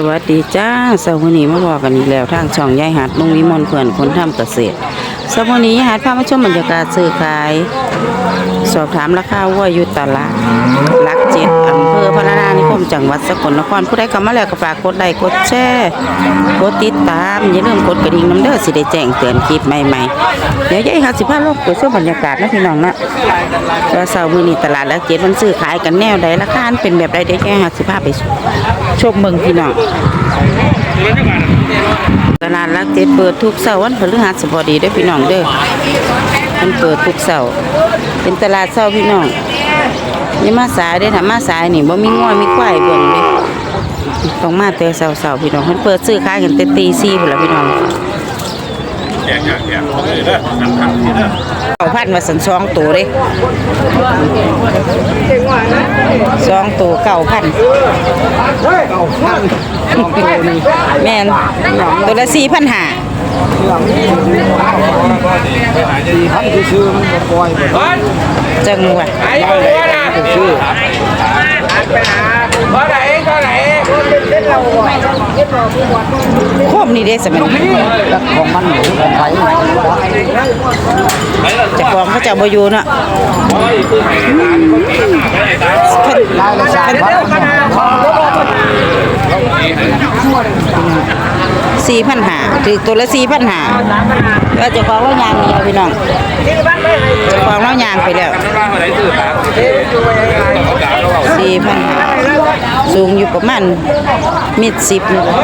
สวัสดีจ้าสวัสดีมาบอกกันอีกแล้วทางช่องยายหัดลุงวิมลเพื่อนคนทำเกษตรสวัสดียายหัดพามาชมบรรยากาศซื้อขาย สอบถามราคาวัวอยู่ตลาดลักเจ็ดอำเภอพระนานิคมจังหวัดสกลนครผู้ใดเข้ามาแล้วก็ฝากกดไลค์กดแชร์กดติดตามอย่าลืมกดกระดิ่งน้ำเด้อสิได้แจ้งเตือนคลิปใหม่ๆเดี๋ยวยายหัดสิพาโลกไปชมบรรยากาศนะพี่น้องนะว่าเสาร์มื้อนี้ตลาดลักเจ็ดมันซื้อขายกันแนวใดราคาเป็นแบบใดเดี๋ยวยายหัดสิพาไป ชมเมืองพี่น้องตลาดรักเจ็ดเปิดทุกเสาร์วันพฤหัสบดีเด้พี่น้องเด้อมันเปิดทุกเสาร์เป็นตลาดเสาร์พี่น้องอย่มาสายเด้ถามมาสายนี่บ่มีง้อยมีควายเบิ่งเด้ต้องมาแต่เสาร์ๆพี่น้องเพิ่นเปิดซื้อขายกันแต่ตี4พุ่นล่ะพี่น้อง แยกแยกแยกเลยเด้อหันหันทีเด้อเอาพันมาสันสองตัวเด้สองตัวเก้าพันแม่นตัวละสี่พันห้าท่านคือ ชื่อมันบ่ปล่อยบ่จังหวะชื่อโคมนี่เด้สมัยนี้แล้วของมันอยู่ของไผเจะกองเขาเจ้าบ่อยู่เนาะเพิ่นรายละ สามพันสี่พันหาถือตัวละสี่พันหาแล้วจะกองเรายางนี่เอาพี่น้องจะกองเรายางไปแล้วสี่พันหาสูงอยู่ประมาณมิดสิบนี่แหละ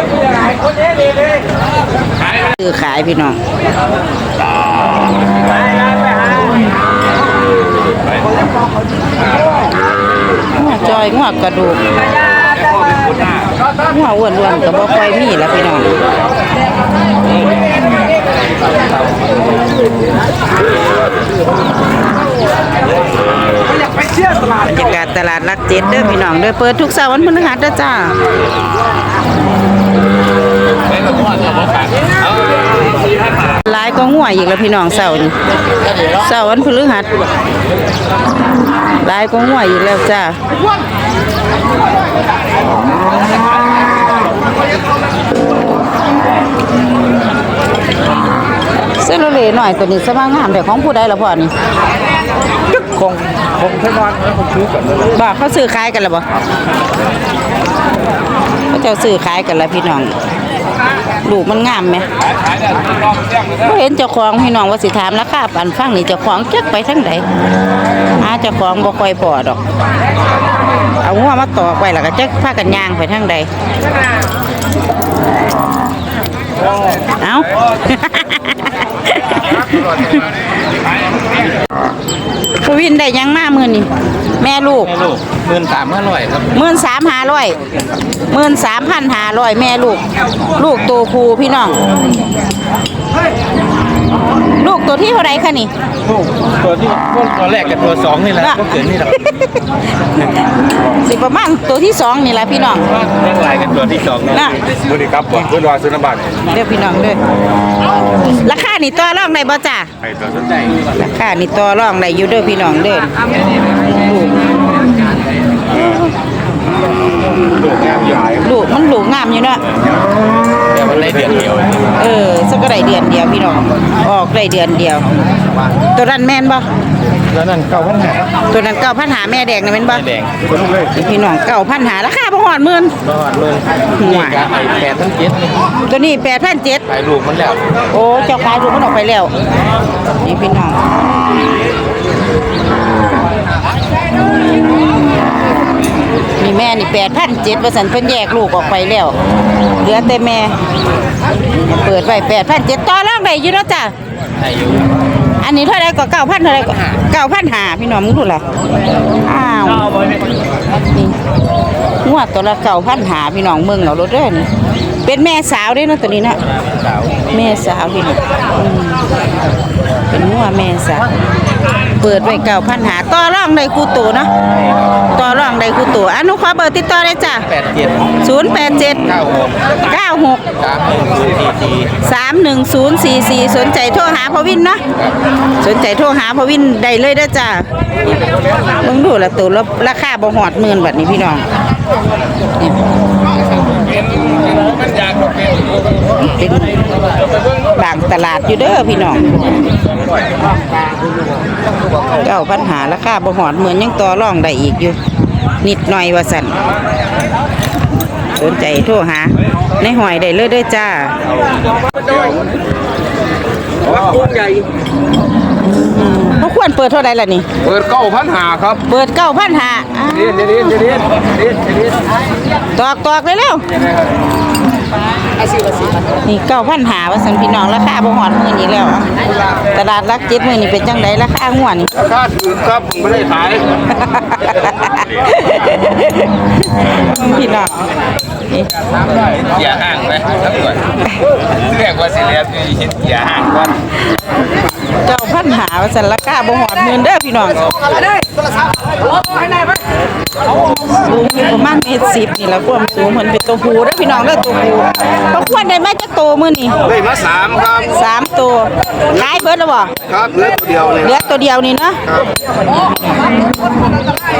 ซื้อขายพี่น้องหัวจอยหัวกระดูก หัวอ้วนๆก็บ่ค่อยมีแล้วพี่น้องบรรยากาศตลาดรักเจ็ดเด้อพี่น้องเด้อเปิดทุกเสาร์วันพฤหัสเด้อจ้าหลายก็ง่วยอีกแล้วพี่น้องเสาร์นี้เสาร์วันพฤหัสหลายก็ง่วยอีกแล้วจ้า เส้นโรเลหน่อยตัวนี้สว่างงามแต่ของผู้ใดละพ่อนี่คงคงแค่นอนแล้วคงซื้อกันเลยบ่เขาซื้อขายกันแล้วบ่เขาเจ้าซื้อขายกันแล้วพี่น้องลูกมันงามไหมบ่เห็นเจ้าของพี่น้องว่าสิถามราคาปันฟังนี่เจ้าของจักไปทางใดหาเจ้าของบ่ค่อยพอดอก เอาหัวมาตอกไว้แล้วก็จักพากันย่างไปทางใดเอา ผู้วินได้หยังมามื้อนี้แม่ลูกลูกเงินสามห้าร้อยครับหมื่นสามห้าร้อยหมื่นสามพันห้าร้อยแม่ลูก ลูกตัวครูพี่น้อง ลูกตัวที่เท่าไรคะนี่ ลูกตัวที่ตัวแรกกับตัวสองนี่แหละก็เกิดนี่แหละสิประมาณตัวที่สองนี่แหละพี่น้องเรื่องลายกันตัวที่สองนี่นะมือดีครับผมเพื่อนรอซื้อน้ำบัตรเด้อพี่น้องเด้อราคานี่ต่อรองได้บ่จ้าใครตัวสนใจราคานี่ต่อรองได้อยู่เด้อพี่น้องเด้อ ลูกลูกแก้มใหญ่ลูกมันลูกงามอยู่เนาะแต่มันได้เดือนเดียว เออสักก็ได้เดือนเดียวพี่น้องออกได้เดือนเดียว ตัวนั้นแม่นบ่แล้วนั่นเก้าพันห้าตัวนั้นเก้าพันหาแม่แดงนะแม่นบ่แดงพี่น้องเก้าพันหาราคาบ่ฮอดหมื่นรอดเลยนี่กะไอ้แปดทั้งเจ็ดนี่ตัวนี้แปดพันเจ็ดขายลูกมันแล้ว โอ้เจ้าขายดูมันออกไปแล้วนี่พี่น้องนี่ แม่นี่แปดพันเจ็ดเปอร์เซ็นต์เพิ่นแยกลูกออกไปแล้วเหลือแต่แม่ เปิดไว้แปดพันเจ็ดต่อรองได้อยู่เนาะจ้ะอายุอันนี้เท่าไรก็เก้าพันเท่าไรก็เก้าพันหาพี่น้องมึงดูล่ะอ้าวนี่งวดตัวละเก้าพันหาพี่น้องเมืองเรารถเด้อนี่เป็นแม่สาวเด้เนาะตัวนี้เนาะสาวแม่สาวพี่น้องอืมเป็นงัวแม่สาว เปิดไว้เก่าพันหาต่อรองในคูตูเนาะต่อรองในคูตูวอนุขอเบอร์ติดต่อได้จ้ะแปดเจ็ดศูนย์แปดเจ็ดเก้าหกเก้าหกสามหนึ่งศูนย์สี่สี่สนใจโทรหาพวินเนาะสนใจโทรหาพวินได้เลยได้จ้ะมึงดูละตูแล้วราคาบ่หอดหมื่นแบบนี้พี่น้องเป็น ตลาดอยู่เด้อพี่น้องเก้าปัญหาราคาบ่หอดเหมือนยังต่อรองได้อีกอยู่ นิดหน่อยว่าสั่นสนใจโทรหา ในหอยได้เลยเด้อจ้าวัดกุ้งใหญ่เขาควรเปิดเท่าไหร่ล่ะนี่ เปิดเก้าพันหาครับ เปิดเก้าพันหาเรียนเรียนเรียนเรียนเรียนเรียนเรียนตอกตอกเลยเร็ว นี่เก้าพันหาว่าสันพี่น้องราคาบ่หอดมือนี้แล้ว ตลาดรักเจ็ดมือนี่เป็นจังไดราคาหัวนี่ราคาถูกครับผมไม่ได้ขายพี่น้องอย่าห่างไหมทั้งหมดเรียกว่าสิเรียนอยู่อย่าห่างก่อนเก้าพันหาว่าสันราคาบ่หอดมื่นเด้อพี่น้องสูงอยู่ประมาณเมตรสิบนี่แหละความสูงเหมือนเป็นตัวผู้เด้อพี่น้องเด้อตัวผู้เขาควรได้มาจักโตวมือนี่ได้มาสามครับสามตัวขายเบิดแล้วบ่ครับเหลือตัวเดียวเลยเหลือตัวเดียวนี่เนาะ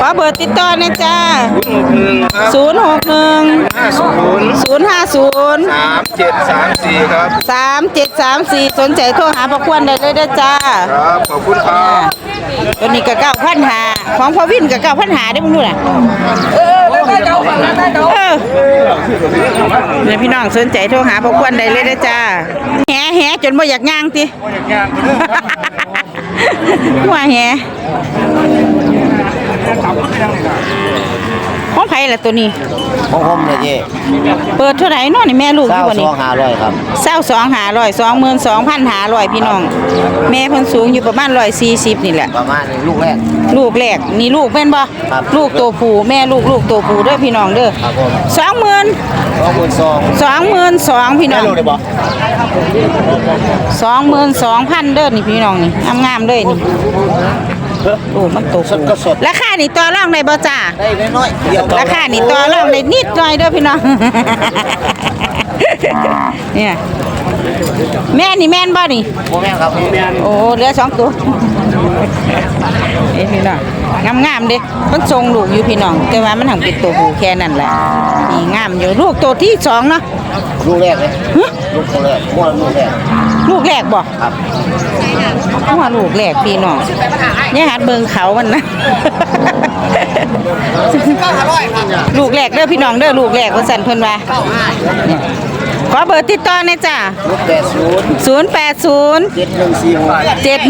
ขอเบอร์ติดต่อนะจ้าหนึ่งศูนย์หกหนึ่งห้าศูนย์ศูนย์ห้าศูนย์สามเจ็ดสามสี่ครับสามเจ็ดสามสี่สนใจโทรหาพระควรได้เลยเด้อจ้าครับขอบคุณครับ ตัวนี้ก็เก้าพันหาของพ่อวินก็เก้าพันหาได้อมึงดูน่ะเออเนี่ยพี่น้องสนใจโทรหาพระควรได้เลยเด้อจ้าแห่แห่จนบ่อยากย่างติหัวแห่ของไผ ล่ะตัวนี้ ของผมเลยเจ้เปิดเท่าไหร่เนาะนี่แม่ลูกอเศร้ายู่บ่สนี่องหาร้อยครับเศร้าสองหาร้อยสองหมื่นสองพันหาร้อยพี่น้อง แม่เพิ่นสูงอยู่ประมาณร้อยสี่สิบนี่แหละ ประมาณนี้ลูกแรก ลูกแรกนี่ลูกแม่นบ่ครับลูกตัวผู้แม่ลูกลูกตัวผู้เด้อพี่น้องเด้อครับผม สองหมื่นสองหมื่นสองสองหมื่นสองพี่น้องลูกได้บ่สองหมื่นสองพันเด้อนี่พี่น้องนี่งามๆเลยนี่ โอ้มันโตสดก็สด ราคานี่ต่อรองได้บ่จ้าได้น้อยๆเดียวราคานี่ต่อรองได้นิดหน่อยเด้อพี่น้อง เนี่ยแม่นี่แม่นบ่นี่ โมแม่นครับแม่นโอ้เหลือสองตัวเอ้พี่น้องงามงามๆเด้มันทรงลูกอยู่พี่น้อง แต่ว่ามันหังเป็นตัวผู้แค่นั้นแหละนี่งามอยู่ลูกตัวที่สองเนาะลูกแรกเลยฮะลูกคนแรกมั่วลูกแรกลูกแรกบ่ครับ ว่าลูกแรกพี่น้องอย่าหัดเบิ่งเขามันนะลูกแรกเด้อพี่น้องเด้อลูกแรกว่าสั่นเพิ่นว่าเนี่ยขอเบอร์ติดต่อหน่อยจ้าลูกแปดศูนย์080เจ็ดห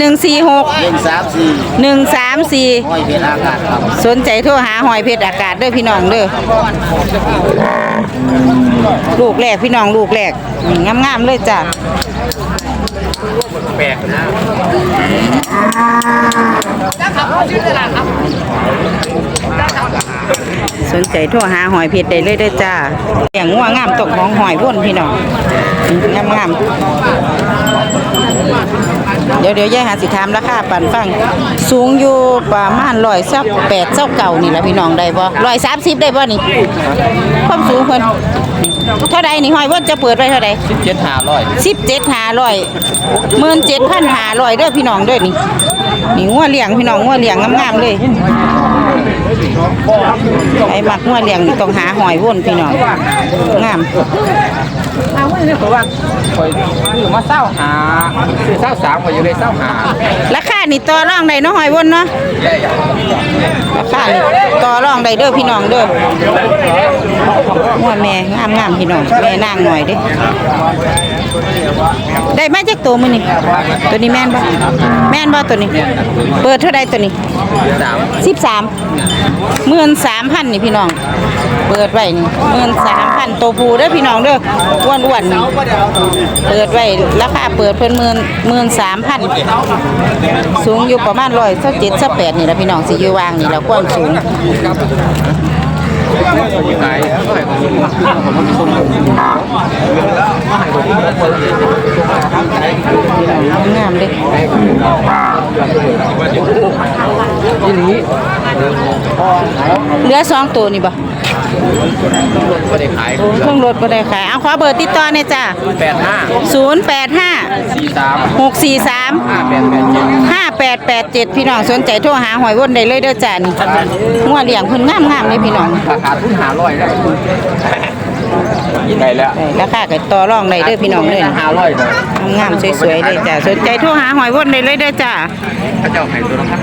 นึ่งสี่หก7146หนึ่งสามสี่134ห้อยเพชรอากาศครับสนใจโทรหาหอยเพชรอากาศเด้อพี่น้องเด้อลูกแรกพี่น้องลูกแรกนี่งามๆเลยจ้ะแปลกนะสนใจโทรหาหอยเพชรได้เลยเด้อจ้าอย่างงัวงามตกของหอยว่นพี่น้องงามงามเดี๋ยวเดี๋ยวยายหาสิถามราคาปันฟัง สูงอยู่ประมาณร้อยสักแปดเจ้าเก่านี่แหละพี่น้องได้บ่ร้อยสามสิบได้บ่นี่ความสูงเพิ่น เท่าใดนี่หอยว่นจะเปิดไว้เท่าใดสิบเจ็ดหาร้อยสิบเจ็ดหาร้อยหมื่นเจ็ดพันหาร้อยเด้อพี่น้องเด้อนี่นี่งัวเลี้ยงพี่น้องงัวเลี้ยงงามๆเลยไอ้มักงัวเลี้ยงนี่ต้องหาหอยว่นพี่น้องงามเอาไว้เนี่ยเพราะว่าคอยซื้อมาเศร้าหาซื้อเศร้าสามคอยอยู่เลยเศร้าหาราคานี่ต่อรองได้เนาะหอยว่นเนาะได้ราคานี่ต่อรอง ได้เด้อพี่น้องเด้องัวแม่งามๆพี่น้องแม่นางหน่อยเด้ได้มาจากตัวมือนี่ตัวนี้แม่นบ่แม่นบ่ตัวนี้ เปิดเท่าใดตัวนี้สิบสามหมื่นสามพันนี่พี่น้อง เปิดไว้นี่หมื่นสามพันตัวผูเด้อพี่น้องเด้ออ้วนอ้วนเปิดไว้ราคาเปิดเพิ่นหมื่นหมื่นสามพันสูงอยู่ประมาณร้อยสักเจ็ดสักแปดนี่แหละพี่น้องสิอยู่วางนี่แหล้วความสูงคนอยู่ไหนก็ให้คนอยู่ผมมีคนอยู่งามเลยที่นี้เหลือสองตัวนี่บ่ ไม่ได้ขายโอ้เครื่องรถบ่ได้ขายเอาขอเบอร์ติดต่อหน่อยจ้าแปดห้าศูนย์แปดห้าสี่สามหกสี่สามห้าแปดแปดเจ็ด 5887 พี่น้องสนใจโทรหาหอยว่นได้เลยเด้อจ้านี่งัวเลี้ยงเพิ่นงามๆเลยพี่น้องราคาทุนหาร้อยแล้วได้แล้วได้ราคาก็ต่อรองได้เด้อพี่น้องเด้อห้าร้อยเลยงามๆสวยๆเลยจ้ะสนใจโทรหาหอยวนได้เลยเด้อจ้าพระเจ้าไข่ตัวละพัน